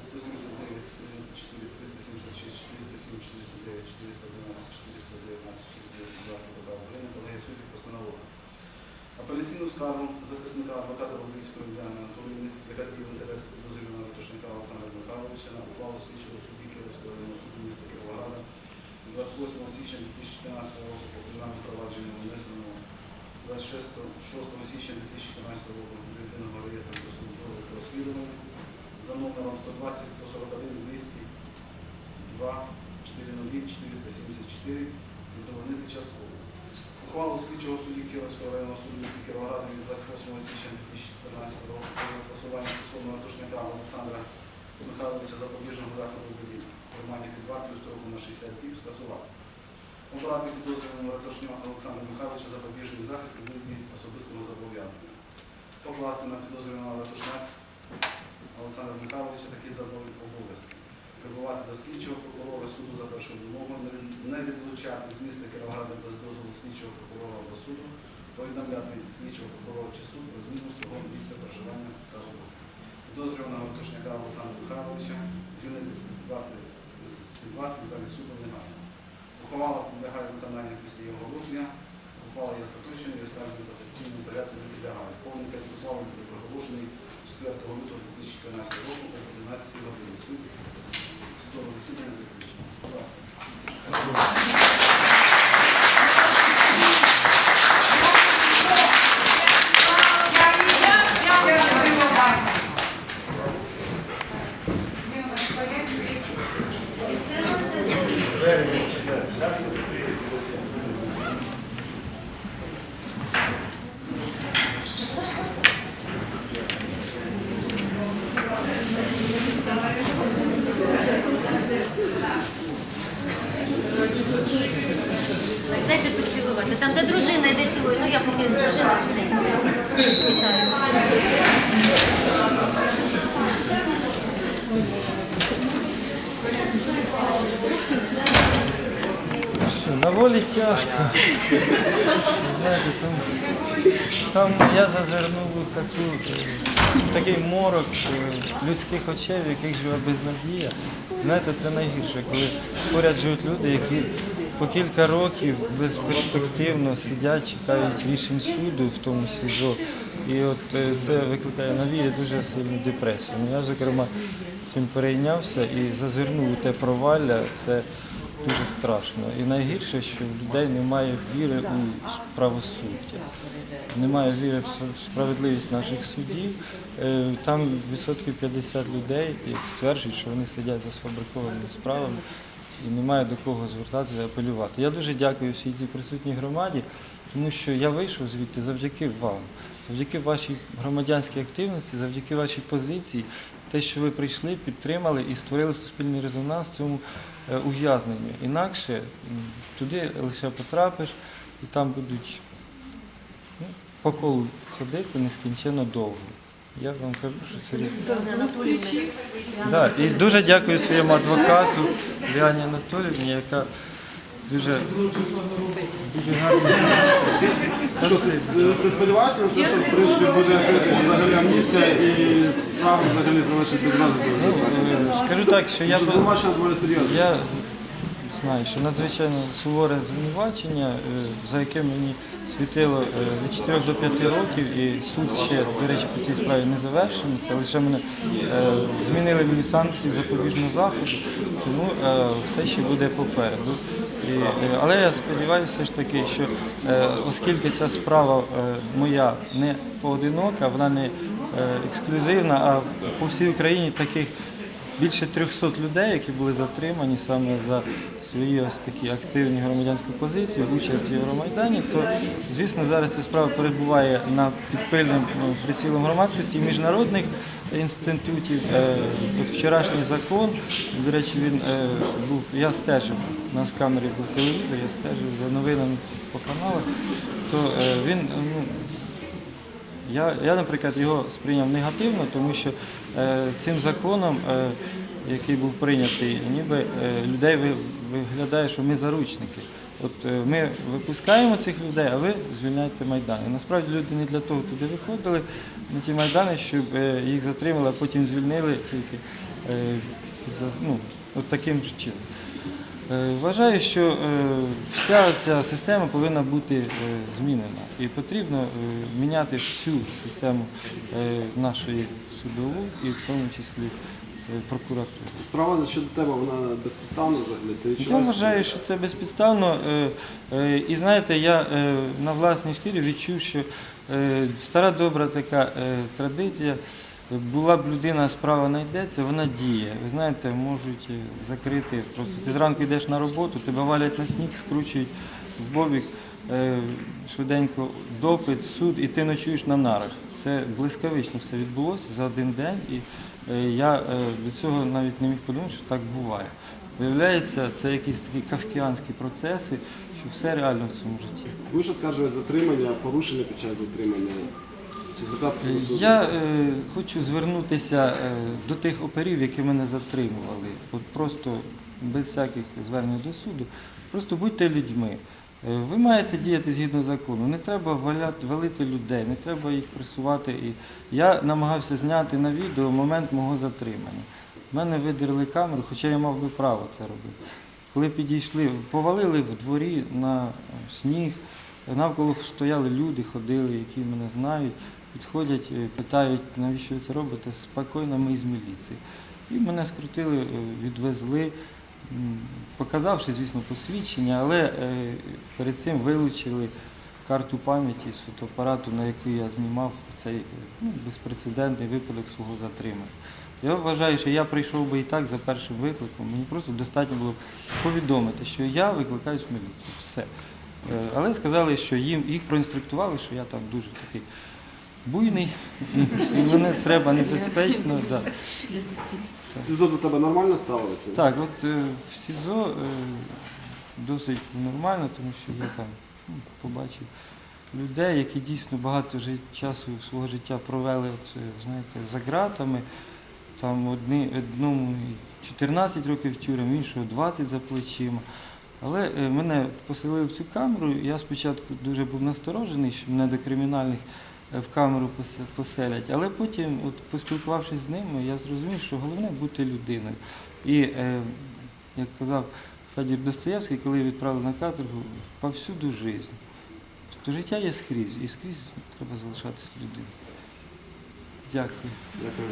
179, 194, 376, 407, 409, 411, 419, 492 КПК України колегія суддів постановила. Апеляційну скаргу захисника адвоката Володимирської Діани Анатоліївни, яка діє в інтересах підозрюваного Ратушника Олександра Михайловича на ухвалу слідчого судді Київського районного суду міста Кіровограда 28 січня 2014 року по кримінальному провадженню внесеного 26 6 січня 2014 року єдиного реєстру досудових розслідувань за номером 120 141 202 400 474 задовольнити частково. Ухвалу слідчого судді Кіровського районного суду міста Кіровограда від 28 січня 2014 року про застосування стосовно ратушника Олександра Михайловича запобіжного заходу виді тримання під вартою строком на 60 діб скасувати. Обрати підозрюваному ратушника Олександра Михайловича запобіжний захід у особистого зобов'язання. Покласти на підозрюваного ратушника Олександра Михайловича такі обов'язки. Прибувати до слідчого прокурора суду за першою вимогою, не відлучати з міста Кіровограда без дозволу слідчого прокурора або суду, повідомляти слідчого прокурора чи суд про зміну свого місця проживання та роботи. Підозрюваного ратушника Олександра Михайловича звільнити з під варти з під варти в залі суду негайно. Ухвала підлягає виконанню після її оголошення. Ухвала є остаточною, є скарженою касаційним порядку не підлягає. Повний текст ухвали буде проголошений 4 лютого 2014 року о 11 годині. Суд судове засідання закінчено. Будь ласка. Там, де дружина йде цілує. Ну я поки дружина швиденько. Вітаю. На волі тяжко. Знаєте, там, там я зазирнув у таку, такий морок е, людських очей, в яких живе безнадія. Знаєте, це найгірше, коли поряд живуть люди, які по кілька років безперспективно сидять, чекають рішень суду в тому СІЗО. І от е, це викликає навіє дуже сильну депресію. Ну, я, зокрема, цим перейнявся і зазирнув у те провалля. Це дуже страшно. І найгірше, що в людей немає віри у правосуддя, немає віри в справедливість наших судів. Е, Там відсотків 50 людей, стверджують, що вони сидять за сфабрикованими справами і немає до кого звертатися, апелювати. Я дуже дякую всій цій присутній громаді, тому що я вийшов звідти завдяки вам, завдяки вашій громадянській активності, завдяки вашій позиції, те, що ви прийшли, підтримали і створили суспільний резонанс цьому е, ув'язненню. Інакше туди лише потрапиш і там будуть ну, по колу ходити нескінченно довго. Я вам кажу, що серйозно. Да, і дуже дякую своєму адвокату Діані Анатоліївні, яка дуже, дуже гарно Спасибі. Е, Ти сподіваєшся на те, що в принципі буде взагалі амністія і справу взагалі залишить без розгляду? Е, Скажу так, що я Що звинувачення доволі серйозно. Я знаю, що надзвичайно суворе звинувачення, е, за яке мені світило е, від 4 до 5 років, і суд ще, до речі, по цій справі не завершений. Це лише мене е, змінили мені санкції запобіжного заходу, тому все ще буде попереду. І, але я сподіваюся ж таки, що оскільки ця справа моя не поодинока, вона не ексклюзивна, а по всій Україні таких більше 300 людей, які були затримані саме за свої ось такі активні громадянську позицію, участь в Євромайдані, то звісно зараз ця справа перебуває на підпильним ну, прицілом громадськості міжнародних інститутів. Е, От вчорашній закон, до речі, він е, був, я стежив, у нас в камері був телевізор, я стежив за новинами по каналах, то е, він ну, я, я, наприклад, його сприйняв негативно, тому що е, цим законом, е, який був прийнятий, ніби е, людей ви- виглядає, що ми заручники. От ми випускаємо цих людей, а ви звільняєте Майдан. І насправді люди не для того туди виходили на ті майдани, щоб їх затримали, а потім звільнили тільки ну, от таким чином. Е, Вважаю, що е, вся ця система повинна бути е, змінена і потрібно міняти всю систему нашої судову і в тому числі прокуратури. Справа щодо тебе, вона безпідставна взагалі. Ти Я вважаю, що це безпідставно. І знаєте, я на власній шкірі відчув, що стара добра така традиція. Була б людина, справа знайдеться, вона діє. Ви знаєте, можуть е, закрити. Просто ти зранку йдеш на роботу, тебе валять на сніг, скручують в бобік, е, швиденько допит, суд, і ти ночуєш на нарах. Це блискавично все відбулося за один день, і е, я до цього навіть не міг подумати, що так буває. Виявляється, це якісь такі кавкіанські процеси, що все реально в цьому житті. Будеш оскаржувати затримання, порушення під час затримання? Я е, хочу звернутися е, до тих оперів, які мене затримували. От просто без всяких звернень до суду. Просто будьте людьми. Е, Ви маєте діяти згідно закону. Не треба валяти, валити людей, не треба їх пресувати. І я намагався зняти на відео момент мого затримання. В мене видерли камеру, хоча я мав би право це робити. Коли підійшли, повалили в дворі на сніг, навколо стояли люди, ходили, які мене знають, підходять, е, питають, навіщо ви це робите? Спокійно, ми з міліції. І мене скрутили, е, відвезли, показавши, звісно, посвідчення, але е, перед цим вилучили карту пам'яті з фотоапарату, на яку я знімав цей ну, безпрецедентний випадок свого затримання. Я вважаю, що я прийшов би і так за першим викликом. Мені просто достатньо було повідомити, що я викликаюсь в міліцію. Все. Е, Але сказали, що їм їх проінструктували, що я там дуже такий буйний, і мене треба небезпечно. Да. СІЗО до тебе нормально ставилося? Так, от е, в СІЗО е, досить нормально, тому що я там ну, побачив людей, які дійсно багато часу свого життя провели от, знаєте, за ґратами. Там одні, одному 14 років тюрем, іншого 20 за плечима. Але е, мене поселили в цю камеру. Я спочатку дуже був насторожений, що мене до кримінальних е, в камеру поселять. Але потім, от, поспілкувавшись з ними, я зрозумів, що головне бути людиною. І, е, як казав Федір Достоєвський, коли його відправили на каторгу, повсюду життя. Тобто життя є скрізь, і скрізь треба залишатися людиною. Дякую. Дякую.